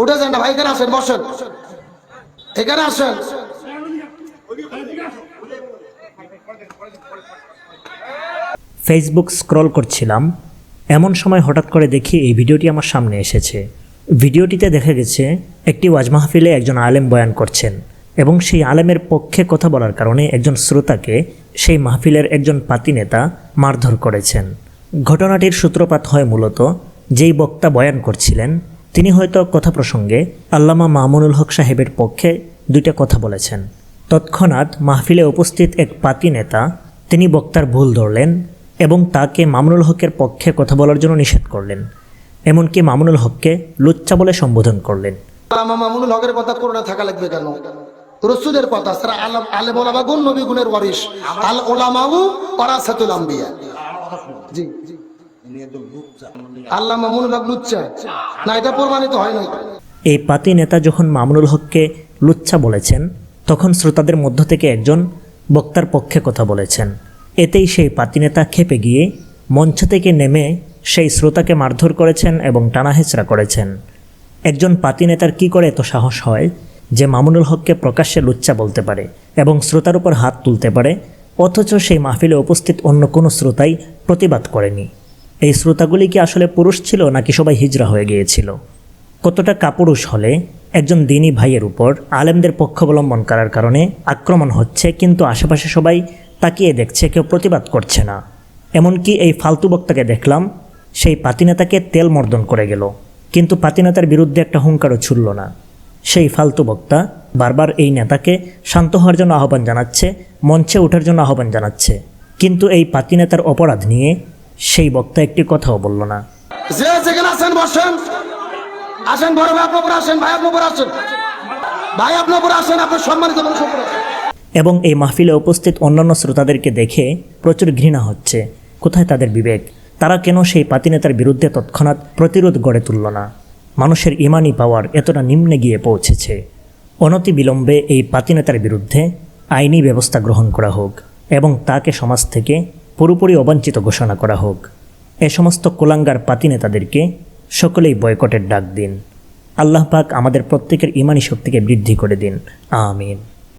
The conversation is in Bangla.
উঠে যান ভাই, এখানে আসেন, বসেন। এখানে আসেন। ফেসবুক স্ক্রল করছিলাম, এমন সময় হঠাৎ করে দেখি এই ভিডিওটি আমার সামনে এসেছে। ভিডিওটিতে দেখা গেছে, একটি ওয়াজ মাহফিলে একজন আলেম বয়ান করছেন এবং সেই আলেমের পক্ষে কথা বলার কারণে একজন শ্রোতাকে সেই মাহফিলের একজন পাতি নেতা মারধর করেছেন। ঘটনাটির সূত্রপাত হয় মূলত যেই বক্তা বয়ান করছিলেন, তিনি হয়তো কথা প্রসঙ্গে আল্লামা মামুনুল হক সাহেবের পক্ষে দুইটা কথা বলেছেন। তৎক্ষণাৎ মাহফিলে উপস্থিত এক পাতি নেতা, তিনি বক্তার ভুল ধরলেন এবং তাকে মামুনুল হকের পক্ষে কথা বলার জন্য নিষেধ করলেন। এমনকি মামুনুল হককে লুচ্চা বলে সম্বোধন করলেন। আল্লামা মামুনুল হকের কথা করোনা থাকা লাগবে কেন? রসুলের কথা, সারা আলম গুণ নবী গুণের ওয়ারিস আল ওলামাউ ওরাসাতুল আম্বিয়া। এই পাতি নেতা যখন মামুনুল হককে লুচ্চা বলেছেন, তখন শ্রোতাদের মধ্য থেকে একজন বক্তার পক্ষে কথা বলেছেন। এতেই সেই পাতি নেতা খেপে গিয়ে মঞ্চ থেকে নেমে সেই শ্রোতাকে মারধর করেছেন এবং টানাহেচড়া করেছেন। একজন পাতি নেতার কী করে এত সাহস হয় যে মামুনুল হককে প্রকাশ্যে লুচ্চা বলতে পারে এবং শ্রোতার উপর হাত তুলতে পারে অথচ সেই মাহফিলে উপস্থিত অন্য কোনো শ্রোতাই প্রতিবাদ করেনি। এই শ্রোতাগুলি কি আসলে পুরুষ ছিল নাকি সবাই হিজড়া হয়ে গিয়েছিল? কতটা কাপুরুষ হলে একজন দিনী ভাইয়ের উপর আলেমদের পক্ষাবলম্বন করার কারণে আক্রমণ হচ্ছে, কিন্তু আশেপাশে সবাই তাকিয়ে দেখছে, কেউ প্রতিবাদ করছে না। এমনকি এই ফালতু বক্তাকে দেখলাম, সেই পাতিনেতাকে তেল মর্দন করে গেল। কিন্তু পাতিনেতার বিরুদ্ধে একটা হুঙ্কারও ছুড়ল না। সেই ফালতু বক্তা বারবার এই নেতাকে শান্ত হওয়ার জন্য আহ্বান জানাচ্ছে মঞ্চে ওঠার জন্য আহ্বান জানাচ্ছে। কিন্তু এই পাতি নেতার অপরাধ নিয়ে সেই বক্তা একটি কথাও বলল না। যে যেখানে আছেন বসেন। আসেন বড় ভাই আপনার আসেন ভাই আপনার আসেন। ভাই আপনার আসেন আপনার সম্মানিত মানুষ এবং এই মাহফিলে উপস্থিত অন্যান্য শ্রোতাদেরকে দেখে প্রচুর ঘৃণা হচ্ছে। কোথায় তাদের বিবেক? তারা কেন সেই পাতিনেতার বিরুদ্ধে তৎক্ষণাৎ প্রতিরোধ গড়ে তুলল না? মানুষের ইমানি পাওয়ার এতটা নিম্নে গিয়ে পৌঁছেছে। অনতি বিলম্বে এই পাতিনেতার বিরুদ্ধে আইনি ব্যবস্থা গ্রহণ করা হোক এবং তাকে সমাজ থেকে পুরোপুরি অবাঞ্ছিত ঘোষণা করা হোক। এ সমস্ত কোলাঙ্গার পাতিনেতাদেরকে সকলেই বয়কটের ডাক দিন। আল্লাহ পাক আমাদের প্রত্যেকের ইমানি শক্তিকে বৃদ্ধি করে দিন। আমিন।